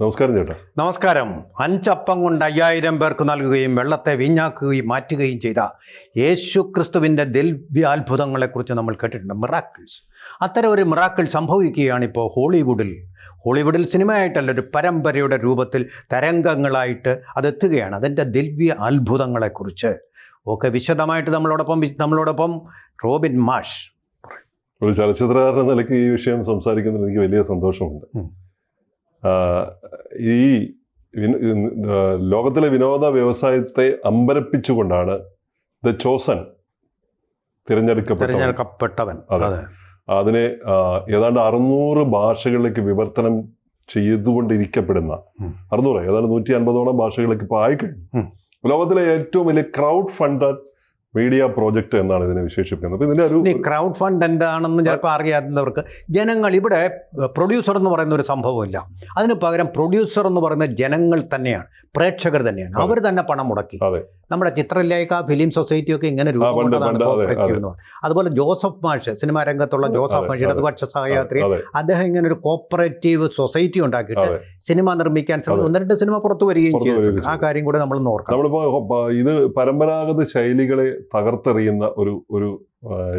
നമസ്കാരം ചേട്ടാ. നമസ്കാരം. അഞ്ചപ്പം കൊണ്ട് അയ്യായിരം പേർക്ക് നൽകുകയും വെള്ളത്തെ വീഞ്ഞാക്കുകയും മാറ്റുകയും ചെയ്ത യേശു ക്രിസ്തുവിന്റെ ദിവ്യാത്ഭുതങ്ങളെക്കുറിച്ച് നമ്മൾ കേട്ടിട്ടുണ്ട്. മിറാക്കിൾസ് അത്തരം ഒരു മിറാക്കിൾ സംഭവിക്കുകയാണ് ഇപ്പോൾ ഹോളിവുഡിൽ. ഹോളിവുഡിൽ സിനിമയായിട്ടല്ല ഒരു പരമ്പരയുടെ രൂപത്തിൽ തരംഗങ്ങളായിട്ട് അതെത്തുകയാണ്. അതിന്റെ ദിവ്യ അത്ഭുതങ്ങളെക്കുറിച്ച് ഒക്കെ വിശദമായിട്ട് നമ്മളോടൊപ്പം നമ്മളോടൊപ്പം റോബിൻ മാഷ്. ഒരു ചലച്ചിത്രകാരൻ നിലയ്ക്ക് ഈ വിഷയം സംസാരിക്കുന്നതിൽ എനിക്ക് വലിയ സന്തോഷമുണ്ട്. ഈ ലോകത്തിലെ വിനോദ വ്യവസായത്തെ അമ്പരപ്പിച്ചുകൊണ്ടാണ് ദ ചോസൻ തിരഞ്ഞെടുക്കപ്പെട്ടവൻ. അതെ. അതെ. അതിനെ ഏതാണ്ട് അറുന്നൂറ് ഭാഷകളിലേക്ക് വിവർത്തനം ചെയ്തുകൊണ്ടിരിക്കപ്പെടുന്ന. അറുന്നൂറ് ഏതാണ്ട് നൂറ്റി അൻപതോളം ഭാഷകളിലേക്ക് ഇപ്പോൾ ആയിക്കഴിഞ്ഞു. ലോകത്തിലെ ഏറ്റവും വലിയ ക്രൗഡ് ഫണ്ടഡ് മീഡിയ പ്രോജക്റ്റ് എന്നാണ് ഇതിനെ വിശേഷിപ്പിക്കുന്നത്. ഇതിന്റെ ഒരു ക്രൗഡ് ഫണ്ട് എന്താണെന്ന് ചിലപ്പോൾ അറിയാത്തവർക്ക് ജനങ്ങൾ ഇവിടെ പ്രൊഡ്യൂസർ എന്ന് പറയുന്ന ഒരു സംഭവമില്ല. അതിന് പകരം പ്രൊഡ്യൂസർ എന്ന് പറയുന്ന ജനങ്ങൾ തന്നെയാണ് പ്രേക്ഷകർ തന്നെയാണ്. അവർ തന്നെ പണം മുടക്കി. നമ്മുടെ ചിത്രലേഖ ഫിലിം സൊസൈറ്റി ഒക്കെ ഇങ്ങനെ രൂപപ്പെട്ടതാണ്. അതുപോലെ ജോസഫ് മാഷ് സിനിമാ രംഗത്തുള്ള ജോസഫ് മാഷ്. ഇടതുപക്ഷ സഹയാത്രി. അദ്ദേഹം ഇങ്ങനെ ഒരു കോപ്പറേറ്റീവ് സൊസൈറ്റി ഉണ്ടാക്കിയിട്ട് സിനിമ നിർമ്മിക്കാൻ ശ്രമിക്കും ഒന്ന് രണ്ട് സിനിമ പുറത്തു വരികയും ചെയ്തു. ആ കാര്യം കൂടെ നമ്മൾ നോക്കാം ഇത് പരമ്പരാഗത ശൈലികളെ തകർത്തെറിയുന്ന ഒരു ഒരു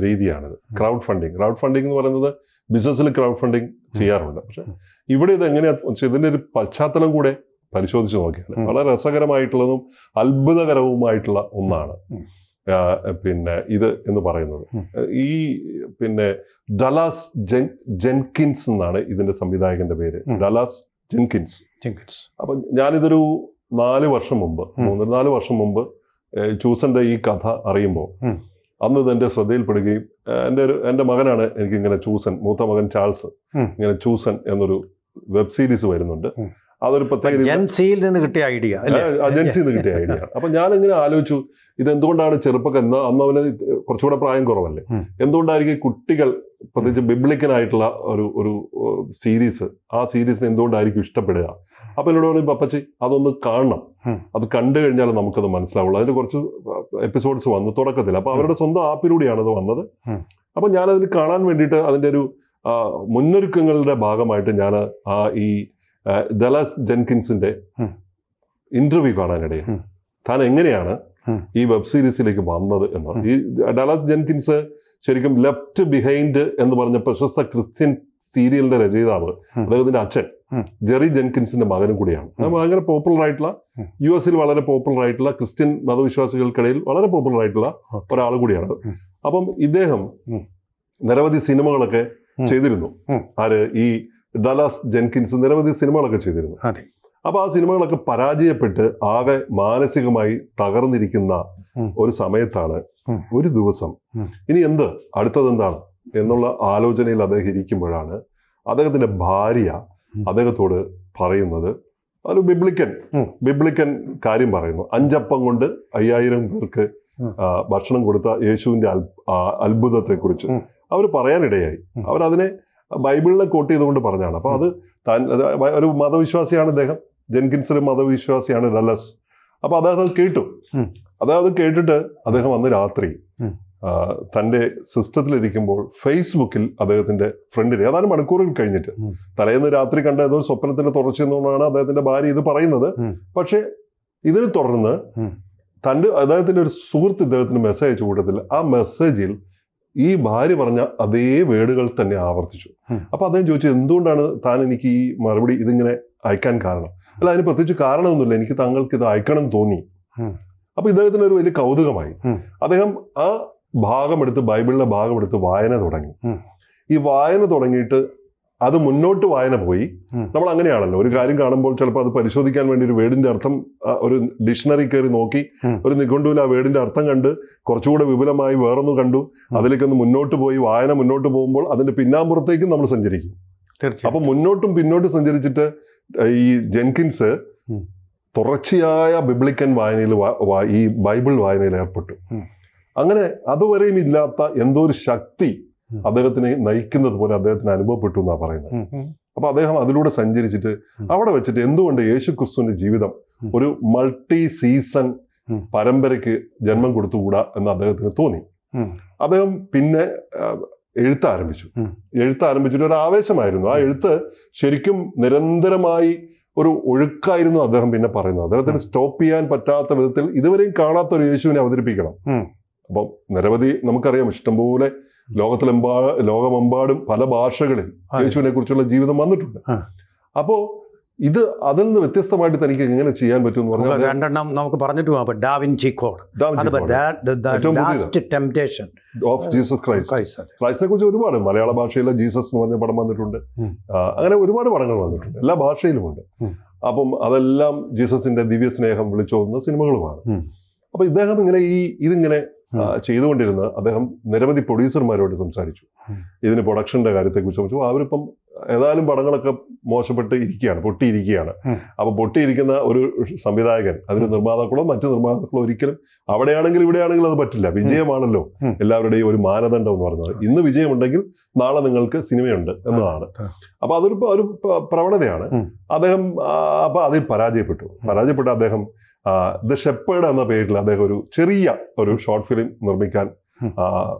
രീതിയാണിത്. ക്രൗഡ് ഫണ്ടിങ് ക്രൗഡ് ഫണ്ടിങ് എന്ന് പറയുന്നത് ബിസിനസ്സിൽ ക്രൗഡ് ഫണ്ടിങ് ചെയ്യാറുണ്ട്. പക്ഷെ ഇവിടെ ഇത് എങ്ങനെയാ പക്ഷെ ഇതിന്റെ ഒരു പശ്ചാത്തലം കൂടെ പരിശോധിച്ച് നോക്കിയാൽ വളരെ രസകരമായിട്ടുള്ളതും അത്ഭുതകരവുമായിട്ടുള്ള ഒന്നാണ്. പിന്നെ ഇത് എന്ന് പറയുന്നത്. ഈ പിന്നെ ഡലാസ് ജെൻ ജെൻകിൻസ് എന്നാണ് ഇതിന്റെ സംവിധായകന്റെ പേര്. ഡലാസ് ജെൻകിൻസ് ചിങ്കിൾസ്. അപ്പൊ ഞാനിതൊരു നാല് വർഷം മുമ്പ്. മൂന്ന് നാല് വർഷം മുമ്പ് ചൂസന്റെ ഈ കഥ അറിയുമ്പോൾ അന്ന് ഇത് എന്റെ ശ്രദ്ധയിൽപ്പെടുകയും എന്റെ ഒരു എന്റെ മകനാണ് എനിക്ക് ഇങ്ങനെ ചൂസൻ മൂത്ത മകൻ ചാൾസ് ഇങ്ങനെ ചൂസൻ എന്നൊരു വെബ് സീരീസ് വരുന്നുണ്ട്. അതൊരു പ്രത്യേക ജൻസിയിൽ നിന്ന് കിട്ടിയ ഐഡിയ നിന്ന് കിട്ടിയ ഐഡിയ. അപ്പൊ ഞാൻ ഇങ്ങനെ ആലോചിച്ചു ഇത് എന്തുകൊണ്ടാണ് ചെറുപ്പക്കാർ എന്ന് അന്ന് അവന് കുറച്ചുകൂടെ പ്രായം കുറവല്ലേ. എന്തുകൊണ്ടായിരിക്കും ഈ കുട്ടികൾ പ്രത്യേകിച്ച് ബിബ്ലിക്കനായിട്ടുള്ള ഒരു ഒരു സീരീസ് ആ സീരീസിന് എന്തുകൊണ്ടായിരിക്കും ഇഷ്ടപ്പെടുക? അപ്പൊ എന്നോട് പറയും പപ്പച്ചി അതൊന്ന് കാണണം. അത് കണ്ടു കഴിഞ്ഞാൽ നമുക്കത് മനസ്സിലാവുള്ളൂ. അതിന് കുറച്ച് എപ്പിസോഡ്സ് വന്നു തുടക്കത്തിൽ അപ്പൊ അവരുടെ സ്വന്തം ആപ്പിലൂടെയാണ് അത് വന്നത്. അപ്പൊ ഞാനതിന് കാണാൻ വേണ്ടിയിട്ട് അതിന്റെ ഒരു മുന്നൊരുക്കങ്ങളുടെ ഭാഗമായിട്ട് ഞാൻ ആ ഈ ദലാസ് ജെൻകിൻസിന്റെ. ഇന്റർവ്യൂ കാണാനിടയിൽ താൻ എങ്ങനെയാണ് ഈ വെബ് സീരീസിലേക്ക് വന്നത് എന്ന്. ഈ ഡലാസ് ജെൻകിൻസ് ശരിക്കും ലെഫ്റ്റ് ബിഹൈൻഡ് എന്ന് പറഞ്ഞ പ്രശസ്ത ക്രിസ്ത്യൻ സീരിയലിന്റെ രചയിതാവ് അദ്ദേഹത്തിന്റെ അച്ഛൻ ജെറി ജെൻകിൻസിന്റെ മകനും കൂടിയാണ്. ഭയങ്കര പോപ്പുലർ ആയിട്ടുള്ള. യു എസിൽ വളരെ പോപ്പുലർ ആയിട്ടുള്ള ക്രിസ്ത്യൻ മതവിശ്വാസികൾക്കിടയിൽ വളരെ പോപ്പുലർ ആയിട്ടുള്ള. ഒരാൾ കൂടിയാണ്. അപ്പം ഇദ്ദേഹം നിരവധി സിനിമകളൊക്കെ ചെയ്തിരുന്നു. ആര്? ഈ ഡലാസ് ജെൻകിൻസ് നിരവധി സിനിമകളൊക്കെ ചെയ്തിരുന്നു. അപ്പൊ ആ സിനിമകളൊക്കെ പരാജയപ്പെട്ട് ആകെ മാനസികമായി തകർന്നിരിക്കുന്ന ഒരു സമയത്താണ് ഒരു ദിവസം. ഇനി എന്ത്? അടുത്തത് എന്താണ് എന്നുള്ള ആലോചനയിൽ അദ്ദേഹം ഇരിക്കുമ്പോഴാണ് അദ്ദേഹത്തിന്റെ ഭാര്യ. അദ്ദേഹത്തോട് പറയുന്നത്. ഒരു ബിബ്ലിക്കൻ ബിബ്ലിക്കൻ കാര്യം പറയുന്നു. അഞ്ചപ്പം കൊണ്ട് അയ്യായിരം പേർക്ക് ഭക്ഷണം കൊടുത്ത ആ, അത്ഭുതത്തെക്കുറിച്ച്. അവർ പറയാനിടയായി. അവരതിനെ ബൈബിളിനെ കോട്ട് ചെയ്തുകൊണ്ട് പറഞ്ഞാണ് അപ്പോൾ അത് താൻ ഒരു മതവിശ്വാസിയാണ് അദ്ദേഹം ജെൻകിൻസ് ഒരു മതവിശ്വാസിയാണ് ഡല്ലസ് അപ്പോൾ അദ്ദേഹം അത് കേട്ടു. അതായത് അദ്ദേഹം അത് കേട്ടിട്ട് അദ്ദേഹം അന്ന് രാത്രി തന്റെ സിസ്റ്റത്തിലിരിക്കുമ്പോൾ ഫേസ്ബുക്കിൽ അദ്ദേഹത്തിന്റെ ഫ്രണ്ടിന് ഏതാനും മണിക്കൂറുകൾ കഴിഞ്ഞിട്ട്. തലേന്ന് രാത്രി കണ്ട ഏതോ സ്വപ്നത്തിന്റെ തുടർച്ചയെന്നുകൊണ്ടാണ് അദ്ദേഹത്തിന്റെ ഭാര്യ ഇത് പറയുന്നത്. പക്ഷേ ഇതിനെ തുടർന്ന് തന്റെ തന്റെ അദ്ദേഹത്തിന്റെ ഒരു സുഹൃത്ത് ഇദ്ദേഹത്തിന് മെസ്സേജ് അയച്ച കൂട്ടത്തിൽ ആ മെസ്സേജിൽ ഈ ഭാര്യ പറഞ്ഞ അതേ വേർഡുകൾ തന്നെ ആവർത്തിച്ചു. അപ്പൊ അദ്ദേഹം ചോദിച്ചു എന്തുകൊണ്ടാണ് താൻ എനിക്ക് ഈ മറുപടി ഇതിങ്ങനെ അയക്കാൻ കാരണം? അല്ല അതിന് പ്രത്യേകിച്ച് കാരണമൊന്നുമില്ല. എനിക്ക് താങ്കൾക്ക് ഇത് അയക്കണം തോന്നി. അപ്പൊ ഇദ്ദേഹത്തിന് ഒരു വലിയ കൗതുകമായി. അദ്ദേഹം ആ ഭാഗമെടുത്ത് ബൈബിളിലെ ഭാഗമെടുത്ത് വായന തുടങ്ങി. ഈ വായന തുടങ്ങിയിട്ട് അത് മുന്നോട്ട് വായന പോയി. നമ്മൾ അങ്ങനെയാണല്ലോ. ഒരു കാര്യം കാണുമ്പോൾ ചിലപ്പോൾ അത് പരിശോധിക്കാൻ വേണ്ടി ഒരു വേടിന്റെ അർത്ഥം ഒരു ഡിക്ഷണറി കയറി നോക്കി. ഒരു നിഘണ്ടുവിൽ ആ വേടിന്റെ അർത്ഥം കണ്ട് കുറച്ചുകൂടെ വിപുലമായി വേറൊന്ന് കണ്ടു. അതിലേക്ക് അതിലേക്കൊന്ന് മുന്നോട്ട് പോയി വായന മുന്നോട്ട് പോകുമ്പോൾ അതിന്റെ പിന്നാമ്പുറത്തേക്കും നമ്മൾ സഞ്ചരിക്കും. അപ്പൊ മുന്നോട്ടും പിന്നോട്ടും സഞ്ചരിച്ചിട്ട് ഈ ജെൻകിൻസ് തുടർച്ചയായ ബിബ്ലിക്കൻ വായനയിൽ ഈ ബൈബിൾ വായനയിൽ ഏർപ്പെട്ടു. അങ്ങനെ അതുവരെയും ഇല്ലാത്ത എന്തോ ഒരു ശക്തി. അദ്ദേഹത്തിനെ നയിക്കുന്നത് പോലെ അദ്ദേഹത്തിന് അനുഭവപ്പെട്ടു എന്നാണ് പറയുന്നത്. അപ്പൊ അദ്ദേഹം അതിലൂടെ സഞ്ചരിച്ചിട്ട് അവിടെ വെച്ചിട്ട് എന്തുകൊണ്ട് യേശു ക്രിസ്തുവിന്റെ ജീവിതം ഒരു മൾട്ടി സീസൺ. പരമ്പരയ്ക്ക് ജന്മം കൊടുത്തുകൂടാ എന്ന് അദ്ദേഹത്തിന് തോന്നി. അദ്ദേഹം പിന്നെ എഴുത്ത് ആരംഭിച്ചു. എഴുത്ത് ആരംഭിച്ചിട്ട് ഒരു ആവേശമായിരുന്നു. ആ എഴുത്ത് ശരിക്കും നിരന്തരമായി ഒരു ഒഴുക്കായിരുന്നു അദ്ദേഹം പിന്നെ പറയുന്നത്. അദ്ദേഹത്തിന് സ്റ്റോപ്പ് ചെയ്യാൻ പറ്റാത്ത വിധത്തിൽ ഇതുവരെയും കാണാത്ത ഒരു യേശുവിനെ അവതരിപ്പിക്കണം. ഉം. അപ്പം നിരവധി നമുക്കറിയാം ഇഷ്ടംപോലെ ലോകത്തിലെമ്പാ ലോകമെമ്പാടും പല ഭാഷകളിൽ. യേശുവിനെ കുറിച്ചുള്ള ജീവിതം വന്നിട്ടുണ്ട്. അപ്പോൾ അപ്പോ ഇത് അതിൽ നിന്ന് വ്യത്യസ്തമായിട്ട് തനിക്ക് എങ്ങനെ ചെയ്യാൻ പറ്റും എന്ന് നമുക്ക് പറഞ്ഞാൽ രണ്ടെണ്ണം നമുക്ക് പറഞ്ഞിട്ട് പോകാം Da Vinci code. Last temptation. Of Jesus Christ. ക്രൈസ്റ്റിനെ കുറിച്ച് ഒരുപാട് മലയാള ഭാഷയിലെ ജീസസ് എന്ന് പറഞ്ഞ പടം വന്നിട്ടുണ്ട്. അങ്ങനെ ഒരുപാട് പടങ്ങൾ വന്നിട്ടുണ്ട്. എല്ലാ ഭാഷയിലുമുണ്ട്. അപ്പം അതെല്ലാം ജീസസിന്റെ ദിവ്യ സ്നേഹം വിളിച്ചോതുന്ന സിനിമകളുമാണ്. അപ്പൊ ഇദ്ദേഹം ഇങ്ങനെ ഈ ഇതിങ്ങനെ ചെയ്തുകൊണ്ടിരുന്ന അദ്ദേഹം നിരവധി പ്രൊഡ്യൂസർമാരോട് സംസാരിച്ചു. ഇതിന് പ്രൊഡക്ഷന്റെ കാര്യത്തെക്കുറിച്ച് സംസാരിച്ചു. അവരിപ്പം ഏതായാലും പടങ്ങളൊക്കെ മോശപ്പെട്ട് ഇരിക്കുകയാണ് പൊട്ടിയിരിക്കുകയാണ്. അപ്പൊ പൊട്ടിയിരിക്കുന്ന ഒരു സംവിധായകൻ അതിന് നിർമ്മാതാക്കളോ മറ്റു നിർമ്മാതാക്കളോ ഒരിക്കലും അവിടെയാണെങ്കിൽ ഇവിടെയാണെങ്കിലും അത് പറ്റില്ല. വിജയമാണല്ലോ എല്ലാവരുടെയും ഒരു മാനദണ്ഡം എന്ന് പറയുന്നത്. ഇന്ന് വിജയമുണ്ടെങ്കിൽ നാളെ നിങ്ങൾക്ക് സിനിമയുണ്ട് എന്നതാണ്. അപ്പൊ അതൊരു ഒരു പ്രവണതയാണ്. അദ്ദേഹം അപ്പൊ അതിൽ പരാജയപ്പെട്ടു. പരാജയപ്പെട്ട അദ്ദേഹം ദ ഷെപ്പേഡ് എന്ന പേരിൽ അദ്ദേഹം ഒരു ചെറിയ ഒരു ഷോർട്ട് ഫിലിം നിർമ്മിക്കാൻ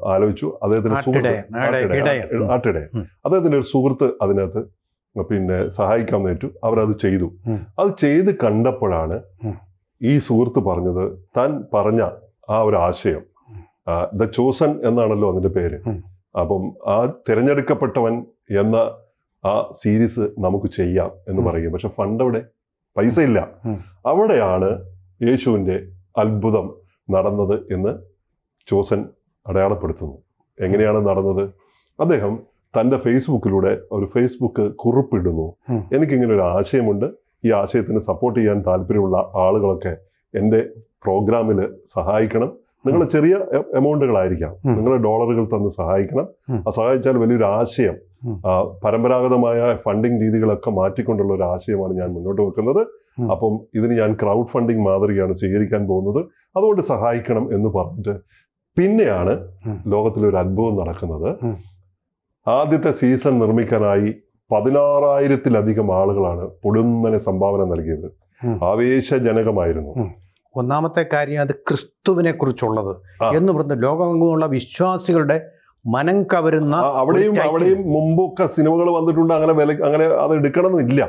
ആലോചിച്ചു. അദ്ദേഹത്തിന്റെ സുഹൃത്ത് ആട്ടിടയൻ, ആടെ- ഇടയൻ. ഉം. ആട്ടിടയൻ അദ്ദേഹത്തിന്റെ ഒരു സുഹൃത്ത് അതിനകത്ത് പിന്നെ സഹായിക്കാൻ നേറ്റു അവരത് ചെയ്തു. അത് ചെയ്ത് കണ്ടപ്പോഴാണ് ഈ സുഹൃത്ത് പറഞ്ഞത് താൻ പറഞ്ഞ ആ ഒരു ആശയം ദ ചോസൺ എന്നാണല്ലോ അതിന്റെ പേര്. അപ്പം ആ തിരഞ്ഞെടുക്കപ്പെട്ടവൻ എന്ന ആ സീരീസ് നമുക്ക് ചെയ്യാം എന്ന്. പറയും പക്ഷെ ഫണ്ട് അവിടെ പൈസ ഇല്ല അവിടെയാണ് യേശുവിന്റെ അത്ഭുതം നടന്നത് എന്ന് ചോസൻ അടയാളപ്പെടുത്തുന്നു. എങ്ങനെയാണ് നടന്നത്? അദ്ദേഹം തന്റെ ഫേസ്ബുക്കിലൂടെ ഒരു ഫേസ്ബുക്ക് കുറിപ്പിടുന്നു. എനിക്കിങ്ങനെ ഒരു ആശയമുണ്ട്. ഈ ആശയത്തിന് സപ്പോർട്ട് ചെയ്യാൻ താല്പര്യമുള്ള ആളുകളൊക്കെ എന്റെ പ്രോഗ്രാമിൽ സഹായിക്കണം. നിങ്ങൾ ചെറിയ എമൗണ്ടുകളായിരിക്കാം. നിങ്ങളെ നിങ്ങൾ ഡോളറുകൾ തന്ന് സഹായിക്കണം. ആ സഹായിച്ചാൽ വലിയൊരു ആശയം പരമ്പരാഗതമായ ഫണ്ടിങ് രീതികളൊക്കെ മാറ്റിക്കൊണ്ടുള്ള ഒരു ആശയമാണ് ഞാൻ മുന്നോട്ട് വെക്കുന്നത്. അപ്പം ഇതിന് ഞാൻ ക്രൗഡ് ഫണ്ടിങ് മാതൃകയാണ് സ്വീകരിക്കാൻ പോകുന്നത്. അതുകൊണ്ട് സഹായിക്കണം എന്ന് പറഞ്ഞിട്ട് പിന്നെയാണ്. ലോകത്തിലൊരു അത്ഭുതം നടക്കുന്നത്. ആദ്യത്തെ സീസൺ നിർമ്മിക്കാനായി പതിനാറായിരത്തിലധികം ആളുകളാണ് പൊടുന്നനെ സംഭാവന നൽകിയത്. ആവേശജനകമായിരുന്നു. ഒന്നാമത്തെ കാര്യം അത് ക്രിസ്തുവിനെ കുറിച്ചുള്ളത് എന്ന് പറഞ്ഞ് ലോകമെങ്ങുമുള്ള വിശ്വാസികളുടെ മനം കവരുന്ന അവിടെയും. അവിടെയും മുമ്പൊക്കെ സിനിമകൾ വന്നിട്ടുണ്ട് അങ്ങനെ വില അങ്ങനെ അത് എടുക്കണമെന്നില്ല.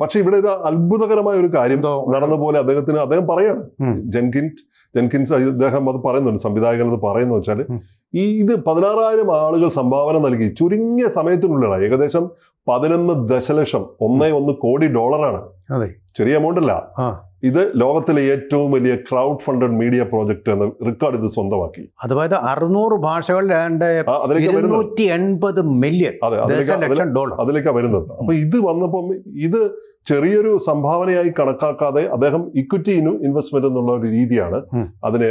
പക്ഷെ ഇവിടെ ഒരു അത്ഭുതകരമായ ഒരു കാര്യം നടന്ന പോലെ അദ്ദേഹത്തിന് അദ്ദേഹം പറയാണ്. ജെൻകിൻ ജെൻകിൻസ് ജെൻകിൻസ് അദ്ദേഹം അത് പറയുന്നുണ്ട് സംവിധായകൻ അത് പറയുന്നു വെച്ചാൽ. ഈ ഇത് പതിനാറായിരം ആളുകൾ സംഭാവന നൽകി. ചുരുങ്ങിയ സമയത്തിനുള്ളിലാണ് ഏകദേശം പതിനൊന്ന് ദശലക്ഷം ഒന്നേ ഒന്ന് കോടി ഡോളറാണ്. ചെറിയ എമൗണ്ട് അല്ല. ഇത് ലോകത്തിലെ ഏറ്റവും വലിയ ക്രൗഡ് ഫണ്ടഡ് മീഡിയ പ്രോജക്റ്റ് എന്ന റെക്കോർഡ് ഇത് സ്വന്തമാക്കി. അതായത് അറുന്നൂറ് ഭാഷകളിൽ ഇരുന്നൂറ്റി എൺപത് മില്യൺ അതിലേക്കാണ് വരുന്നത്. അപ്പൊ ഇത് വന്നപ്പം ഇത് ചെറിയൊരു സംഭാവനയായി കണക്കാക്കാതെ അദ്ദേഹം ഇക്വിറ്റി ഇൻവെസ്റ്റ്മെന്റ് എന്നുള്ള ഒരു രീതിയാണ് അതിനെ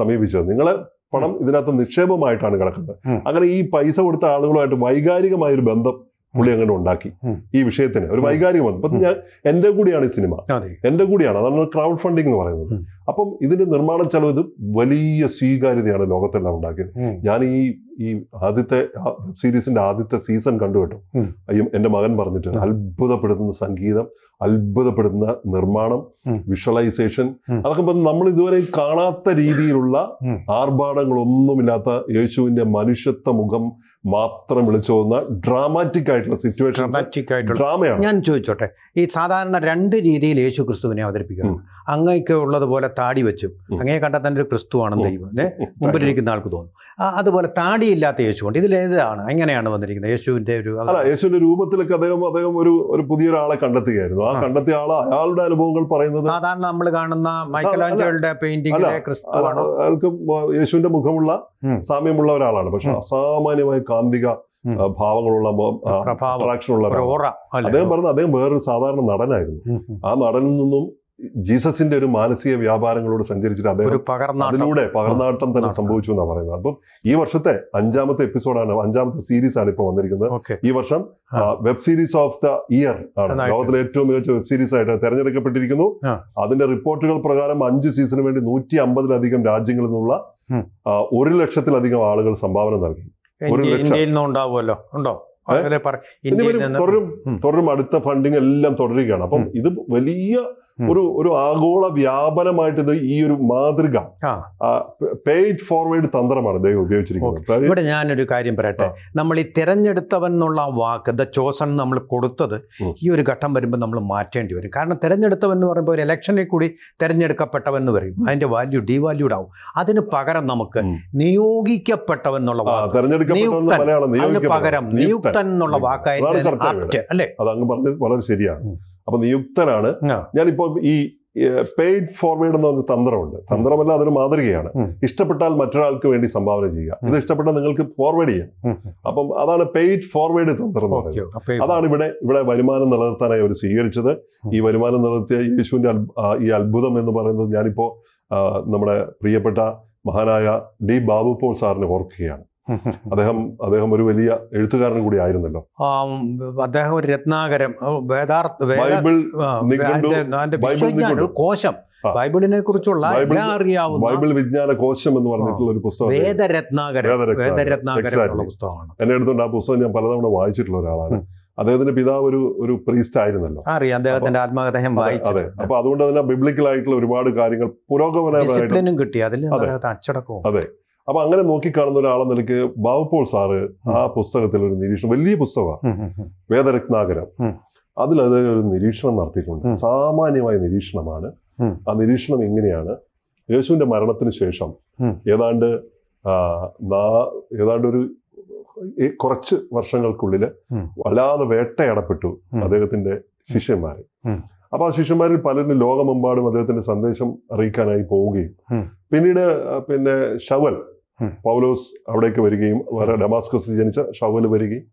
സമീപിച്ചത്. നിങ്ങൾ പണം ഇതിനകത്ത് നിക്ഷേപമായിട്ടാണ് കിടക്കുന്നത്. അങ്ങനെ ഈ പൈസ കൊടുത്ത ആളുകളുമായിട്ട് വൈകാരികമായ ഒരു ബന്ധം പുള്ളി അങ്ങോട്ട് ഉണ്ടാക്കി ഈ വിഷയത്തിന് ഒരു. വൈകാരിക ബന്ധം അപ്പം ഞാൻ എന്റെ കൂടിയാണ് ഈ സിനിമ. എന്റെ കൂടിയാണ്. അതാണ് ക്രൗഡ് ഫണ്ടിങ് എന്ന് പറയുന്നത്. അപ്പം ഇതിന്റെ നിർമ്മാണ ചെലവ് ഇത് വലിയ സ്വീകാര്യതയാണ് ലോകത്തെല്ലാം ഉണ്ടാക്കിയത്. ഞാൻ ഈ ഈ ആദ്യത്തെ വെബ് സീരീസിന്റെ ആദ്യത്തെ സീസൺ കണ്ടു കേട്ടോ. അയ്യം എന്റെ മകൻ പറഞ്ഞിട്ട് അത്ഭുതപ്പെടുത്തുന്ന സംഗീതം അത്ഭുതപ്പെടുന്ന നിർമ്മാണം വിഷ്വലൈസേഷൻ. അതൊക്കെ പറഞ്ഞ് നമ്മൾ ഇതുവരെ കാണാത്ത രീതിയിലുള്ള. ആർഭാടങ്ങളൊന്നുമില്ലാത്ത യേശുവിന്റെ മനുഷ്യത്വ മുഖം മാത്രം വിളിച്ചു പോകുന്ന ഡ്രാമാറ്റിക് ആയിട്ടുള്ള സിറ്റുവേഷൻ ഡ്രമാറ്റിക് ആയിട്ടുള്ള ഡ്രാമയാണ് ഞാൻ ചോദിച്ചോട്ടെ ഈ സാധാരണ രണ്ട് രീതിയിൽ യേശു ക്രിസ്തുവിനെ അവതരിപ്പിക്കുന്നു അങ്ങയ്ക്ക് ഉള്ളതുപോലെ താടി വെച്ചു. അങ്ങേ കണ്ടാൽ തന്നെ ഒരു ക്രിസ്തുവാണ് ഉം. ദൈവം? മുമ്പിലിരിക്കുന്ന ആൾക്ക് തോന്നും. അതുപോലെ താടിയില്ലാത്ത യേശു ഉണ്ട് ഇതിലേതാണ് എങ്ങനെയാണ് വന്നിരിക്കുന്നത്? യേശുവിന്റെ ഒരു അല്ല യേശുവിന്റെ രൂപത്തിലൊക്കെ അദ്ദേഹം അദ്ദേഹം ഒരു ഒരു പുതിയൊരാളെ കണ്ടെത്തുകയായിരുന്നു. ആ. കണ്ടെത്തിയ ആൾ അയാളുടെ അനുഭവങ്ങൾ പറയുന്നത്? സാധാരണ നമ്മൾ കാണുന്ന മൈക്കലാഞ്ചലോയുടെ പെയിന്റിംഗിലെ ക്രിസ്തുവാണ്? അയാൾക്ക് യേശുവിന്റെ മുഖമുള്ള സാമ്യമുള്ള ഒരാളാണ്. പക്ഷെ. അസാമാന്യമായ കാന്തിക ഭാവങ്ങളുള്ള അട്രാക്ഷൻ ഉള്ള? അദ്ദേഹം പറഞ്ഞത് അദ്ദേഹം വേറൊരു സാധാരണ നടനായിരുന്നു. ആ നടനിൽ നിന്നും ജീസസിന്റെ ഒരു മാനസിക വ്യാപാരങ്ങളോട് സഞ്ചരിച്ചിട്ട് അദ്ദേഹം അതിലൂടെ പകർന്നാട്ടം തന്നെ സംഭവിച്ചു എന്നാണ് പറയുന്നത്. അപ്പം ഈ വർഷത്തെ അഞ്ചാമത്തെ എപ്പിസോഡാണ് അഞ്ചാമത്തെ സീരീസ് ആണ് ഇപ്പോൾ വന്നിരിക്കുന്നത്. ഈ വർഷം web series of the year ആണ്. ലോകത്തിലെ ഏറ്റവും മികച്ച വെബ് സീരീസ് ആയിട്ട് തെരഞ്ഞെടുക്കപ്പെട്ടിരിക്കുന്നു. അതിന്റെ റിപ്പോർട്ടുകൾ പ്രകാരം അഞ്ച് സീസണിന് വേണ്ടി നൂറ്റി അമ്പതിലധികം രാജ്യങ്ങളിൽ നിന്നുള്ള. ഒരു ലക്ഷത്തിലധികം ആളുകൾ സംഭാവന നൽകി. ഒരു ലക്ഷം. ഉണ്ടാവുമല്ലോ. ഉണ്ടോ? തുടരും തുടരും. അടുത്ത ഫണ്ടിങ് എല്ലാം തുടരുകയാണ്. അപ്പം ഇത് വലിയ. ഒരു ഒരു ആഗോള വ്യാപനമായിട്ട് ഇത് ഈ ഒരു മാതൃക പേജ് ഫോർവേഡ് തന്ത്രമാണ് ദൈവം ഉപയോഗിച്ചിരിക്കുന്നത്. ഇവിടെ ഞാനൊരു കാര്യം പറയട്ടെ. നമ്മൾ ഈ തിരഞ്ഞെടുത്തവൻ എന്നുള്ള വാക്ക് ദ ചോസൺ നമ്മൾ കൊടുത്തത് ഈ ഒരു ഘട്ടം വരുമ്പോൾ നമ്മൾ മാറ്റേണ്ടി വരും. കാരണം തിരഞ്ഞെടുത്തവൻ എന്ന് പറയുമ്പോൾ ഒരു ഇലക്ഷനിൽ കൂടി തിരഞ്ഞെടുക്കപ്പെട്ടവൻ എന്ന് പറയും. അതിന്റെ വാല്യൂ ഡീവാല്യൂഡ് ആവും. അതിന് പകരം നമുക്ക്. നിയോഗിക്കപ്പെട്ടവൻ എന്നുള്ള വാക്ക്. അതിന്. പകരം നിയുക്തൻ. എന്നുള്ള വാക്കായിരിക്കും അല്ലേ? അത് അങ്ങ് പറഞ്ഞത് വളരെ ശരിയാണ്. അപ്പൊ നിയുക്തനാണ്. ഞാനിപ്പോ ഈ പെയ്ഡ് ഫോർവേഡ് എന്ന് ഒരു തന്ത്രമുണ്ട്. തന്ത്രമല്ല അതൊരു മാതൃകയാണ്. ഇഷ്ടപ്പെട്ടാൽ മറ്റൊരാൾക്ക് വേണ്ടി സംഭാവന ചെയ്യുക. ഇത് ഇഷ്ടപ്പെട്ടാൽ നിങ്ങൾക്ക് ഫോർവേഡ് ചെയ്യാം. അപ്പം അതാണ് പെയ്ഡ് ഫോർവേഡ് തന്ത്രം എന്ന് പറയുന്നത്. അതാണ് ഇവിടെ ഇവിടെ വരുമാനം നിലനിർത്താനായി അവർ സ്വീകരിച്ചത്. ഈ വരുമാനം നിലനിർത്തിയ യേശുവിന്റെ ഈ അത്ഭുതം എന്ന് പറയുന്നത് ഞാനിപ്പോ നമ്മുടെ പ്രിയപ്പെട്ട മഹാനായ ഡി ബാബു പോൾ സാറിനെ ഓർക്കുകയാണ്. അദ്ദേഹം അദ്ദേഹം ഒരു വലിയ എഴുത്തുകാരൻ കൂടി ആയിരുന്നല്ലോ. അദ്ദേഹം ഒരു രത്നാകരം ബൈബിൾ കോശം. ബൈബിളിനെ കുറിച്ചുള്ള എല്ലാം അറിയാവുന്ന ബൈബിൾ വിജ്ഞാന കോശം എന്ന് പറഞ്ഞിട്ടുള്ള ഒരു പുസ്തകം വേദരത്നാകരം വേദരത്നാകരം. പുസ്തകമാണ്. എന്നെ എടുത്തുകൊണ്ട് ആ പുസ്തകം ഞാൻ പലതവണ വായിച്ചിട്ടുള്ള ഒരാളാണ്. അദ്ദേഹത്തിന്റെ പിതാവ് ഒരു ഒരു പ്രീസ്റ്റ് ആയിരുന്നല്ലോ. അറിയാം. അദ്ദേഹത്തിന്റെ ആത്മകഥയും അതെ, അപ്പൊ അതുകൊണ്ട് തന്നെ ബിബ്ലിക്കൽ ആയിട്ടുള്ള ഒരുപാട് കാര്യങ്ങൾ പുരോഗമനം കിട്ടി. അതിൽ. അച്ചടക്കവും. അതെ. അപ്പൊ അങ്ങനെ നോക്കിക്കാണുന്ന ഒരാളെന്ന നിലയ്ക്ക് ബാബുപോൾ സാറ് ആ പുസ്തകത്തിൽ ഒരു നിരീക്ഷണം വലിയ പുസ്തകമാണ്. വേദരത്നാകരം. അതിൽ അത് ഒരു നിരീക്ഷണം നടത്തിയിട്ടുണ്ട് സാമാന്യമായ നിരീക്ഷണമാണ് ആ നിരീക്ഷണം എങ്ങനെയാണ് യേശുവിന്റെ മരണത്തിന് ശേഷം. ഏതാണ്ട് ഏതാണ്ട് ഒരു കുറച്ച് വർഷങ്ങൾക്കുള്ളിൽ ഉം. വല്ലാതെ വേട്ടയാടപ്പെട്ടു അദ്ദേഹത്തിന്റെ ശിഷ്യന്മാര്. അപ്പൊ ആ ശിഷ്യന്മാരിൽ പലരും ലോകമെമ്പാടും അദ്ദേഹത്തിന്റെ സന്ദേശം അറിയിക്കാനായി പോവുകയും പിന്നീട് പിന്നെ ഷവൽ ഉം. പൗലോസ് അവിടേക്ക് വരികയും വേറെ ഡമാസ്കസ് ജനിച്ച ഷവൽ വരികയും.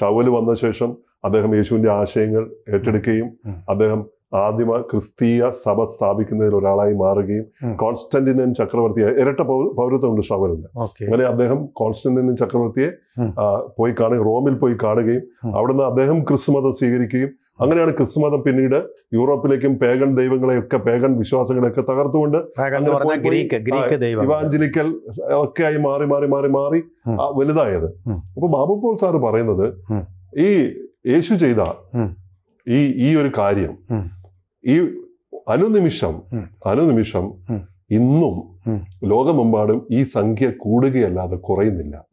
ഷവൽ വന്ന ശേഷം അദ്ദേഹം യേശുവിന്റെ ആശയങ്ങൾ ഏറ്റെടുക്കുകയും അദ്ദേഹം ആദിമ ക്രിസ്തീയ സഭ സ്ഥാപിക്കുന്നതിൽ ഒരാളായി മാറുകയും. കോൺസ്റ്റന്റിനൻ ചക്രവർത്തിയെ ഇരട്ട പൗരത്വമുണ്ട് ഷവലിന് അങ്ങനെ അദ്ദേഹം കോൺസ്റ്റന്റിനൻ ചക്രവർത്തിയെ പോയി കാണുകയും റോമിൽ പോയി കാണുകയും. അവിടുന്ന് അദ്ദേഹം ക്രിസ്തുമതം സ്വീകരിക്കുകയും അങ്ങനെയാണ് ക്രിസ്തു മതം പിന്നീട് യൂറോപ്പിലേക്കും പേഗൻ ദൈവങ്ങളെയൊക്കെ പേഗൻ വിശ്വാസങ്ങളെയൊക്കെ തകർത്തുകൊണ്ട് ഇവാഞ്ചലിക്കൽ ഒക്കെ ആയി മാറി മാറി മാറി മാറി വലുതായത്. അപ്പൊ ബാബു പോൾ സാറ് പറയുന്നത് ഈ യേശു ചെയ്ത ഈ ഈ ഒരു കാര്യം ഈ അനുനിമിഷം. അനുനിമിഷം. ഇന്നും. ലോകമെമ്പാടും ഈ സംഖ്യ കൂടുകയല്ലാതെ കുറയുന്നില്ല.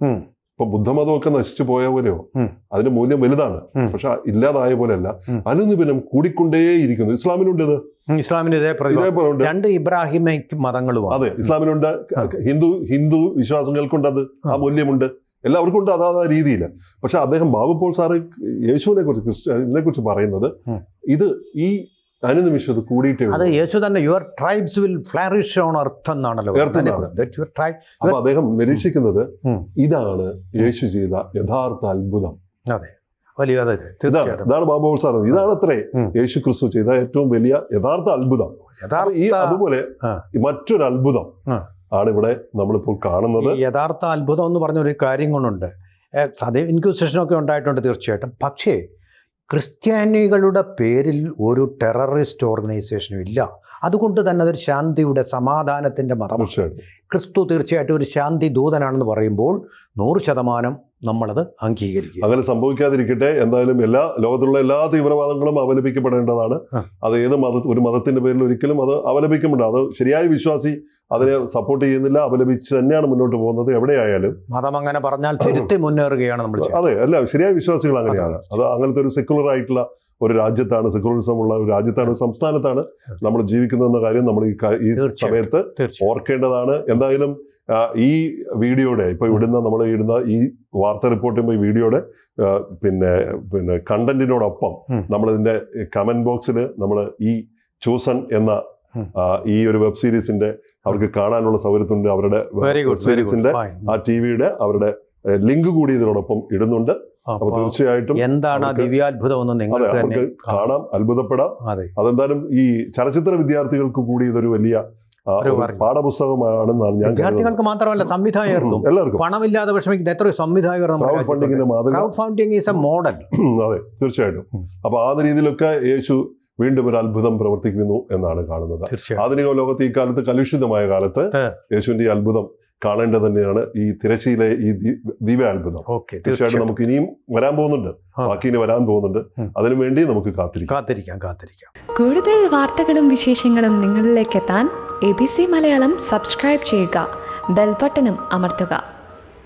ഇപ്പൊ ബുദ്ധമതമൊക്കെ നശിച്ചു പോയ പോലെയോ? അതിന്റെ മൂല്യം വലുതാണ്. പക്ഷെ ഇല്ലാതായ പോലെയല്ല. ഉം. അനുനിമിഷം കൂടിക്കൊണ്ടേയിരിക്കുന്നു. ഇസ്ലാമിനുണ്ട് ഇത്. ഇസ്ലാമിന് ഇതേപോലെ രണ്ട് ഇബ്രാഹിമിക് മതങ്ങളുമാണ്. അതെ ഇസ്ലാമിനുണ്ട്. ഹിന്ദു ഹിന്ദു വിശ്വാസങ്ങൾക്കുണ്ട് അത് ആ. മൂല്യമുണ്ട്. എല്ലാവർക്കും ഉണ്ട് അതാ രീതിയിൽ പക്ഷെ അദ്ദേഹം ബാബു പോൾ സാറ് യേശുവിനെ കുറിച്ച് ക്രിസ്ത്യനെ കുറിച്ച് പറയുന്നത് ഇത് ഈ അനുനിമിഷം കൂടിയിട്ടേ അത് യേശു തന്നെ your tribes will flourish on earth എന്നാണല്ലോ അപ്പൊ അദ്ദേഹം നിരീക്ഷിക്കുന്നത് ഇതാണ് യേശു ചെയ്ത യഥാർത്ഥ അത്ഭുതം. അതെ. വലിയ അതെ ഇതാണ് ബാബു സാർ ഇതാണ് അത്രേ യേശു ക്രിസ്തു ചെയ്ത ഏറ്റവും വലിയ യഥാർത്ഥ അത്ഭുതം. ഈ അതുപോലെ മറ്റൊരു അത്ഭുതം. ആണ് ഇവിടെ നമ്മളിപ്പോൾ കാണുന്നത്. യഥാർത്ഥ അത്ഭുതം എന്ന് പറഞ്ഞ ഒരു കാര്യം കൊണ്ടുണ്ട്. അതേ ഇൻക്വിസിഷനൊക്കെ ഉണ്ടായിട്ടുണ്ട് തീർച്ചയായിട്ടും. പക്ഷേ ക്രിസ്ത്യാനികളുടെ പേരിൽ ഒരു ടെററിസ്റ്റ് ഓർഗനൈസേഷനും ഇല്ല. അതുകൊണ്ട് തന്നെ അതൊരു ശാന്തിയുടെ സമാധാനത്തിന്റെ മതമാണ്. ക്രിസ്തു തീർച്ചയായിട്ടും ഒരു ശാന്തി ദൂതനാണെന്ന് പറയുമ്പോൾ നൂറ് ശതമാനം നമ്മളത് അംഗീകരിക്കുക. അങ്ങനെ സംഭവിക്കാതിരിക്കട്ടെ. എന്തായാലും എല്ലാ ലോകത്തിലുള്ള എല്ലാ തീവ്രവാദങ്ങളും അപലപിക്കപ്പെടേണ്ടതാണ്. അത് ഏത് മത ഒരു മതത്തിന്റെ പേരിൽ ഒരിക്കലും അത് അപലപിക്കപ്പെട അത് ശരിയായ വിശ്വാസി അതിനെ സപ്പോർട്ട് ചെയ്യുന്നില്ല അപലപിച്ച് തന്നെയാണ് മുന്നോട്ട് പോകുന്നത് എവിടെയായാലും. മതം അങ്ങനെ പറഞ്ഞാൽ തിരുത്തി മുന്നേറുകയാണ് നമ്മൾ അതെ അല്ല ശരിയായ വിശ്വാസികൾ അങ്ങനെയാണ്. അത് അങ്ങനത്തെ ഒരു സെക്യുലർ ആയിട്ടുള്ള ഒരു രാജ്യത്താണ് സെക്യുലറിസം ഉള്ള ഒരു രാജ്യത്താണ് ഒരു സംസ്ഥാനത്താണ് നമ്മൾ ജീവിക്കുന്നതെന്ന കാര്യം നമ്മൾ ഈ ഈ സമയത്ത് ഓർക്കേണ്ടതാണ്. എന്തായാലും ഈ വീഡിയോയുടെ ഇപ്പൊ ഇവിടുന്ന് നമ്മൾ ഇടുന്ന ഈ വാർത്ത റിപ്പോർട്ട് ചെയ്യുമ്പോൾ ഈ വീഡിയോയുടെ പിന്നെ പിന്നെ കണ്ടന്റിനോടൊപ്പം നമ്മൾ നമ്മളിതിന്റെ കമന്റ് ബോക്സിൽ നമ്മൾ ഈ ചൂസൺ എന്ന ഈ ഒരു വെബ് സീരീസിന്റെ അവർക്ക് കാണാനുള്ള സൗകര്യത്തിന്റെ അവരുടെ വെബ് സീരീസിന്റെ ആ ടി വിയുടെ അവരുടെ ലിങ്ക് കൂടി ഇതിനോടൊപ്പം ഇടുന്നുണ്ട്. അപ്പൊ തീർച്ചയായിട്ടും എന്താണ് ആ ദിവ്യാത്ഭുതം എന്ന് നിങ്ങൾക്ക് തന്നെ കാണാം അത്ഭുതപ്പെടാം. അതെ. അതെന്തായാലും ഈ ചലച്ചിത്ര വിദ്യാർത്ഥികൾക്ക് കൂടി ഇതൊരു വലിയ. പാഠപുസ്തകമാണെന്നാണ് ഞാൻ വിദ്യാർത്ഥികൾക്ക് മാത്രമല്ല സംവിധായകർക്കും എല്ലാവർക്കും. പണമില്ലാതെ വിഷമിക്കുന്ന എത്രയോ സംവിധായകർ crowd ഫണ്ടിങ്ങിന്റെ crowd funding is a model അതെ തീർച്ചയായിട്ടും. അപ്പൊ ആ രീതിയിലൊക്കെ യേശു വീണ്ടും ഒരു അത്ഭുതം പ്രവർത്തിക്കുന്നു എന്നാണ് കാണുന്നത്. ആധുനിക ലോകത്ത് ഈ കാലത്ത് കലുഷിതമായ കാലത്ത് യേശുവിന്റെ ഈ അത്ഭുതം കാണേണ്ടത് തന്നെയാണ് ഈ തിരശ്ശീലെ ഈ ദിവ്യാത്ഭുതം. ഓക്കെ തീർച്ചയായിട്ടും നമുക്ക് ഇനിയും വരാൻ പോകുന്നുണ്ട്. ബാക്കി ഇനി വരാൻ പോകുന്നുണ്ട്. അതിനുവേണ്ടി നമുക്ക് കാത്തിരിക്കാം. കാത്തിരിക്കാം കാത്തിരിക്കാം. കൂടുതൽ വാർത്തകളും വിശേഷങ്ങളും നിങ്ങളിലേക്ക് എത്താൻ A B C Malayalam subscribe ചെയ്യുക. ബെൽബട്ടനും അമർത്തുക.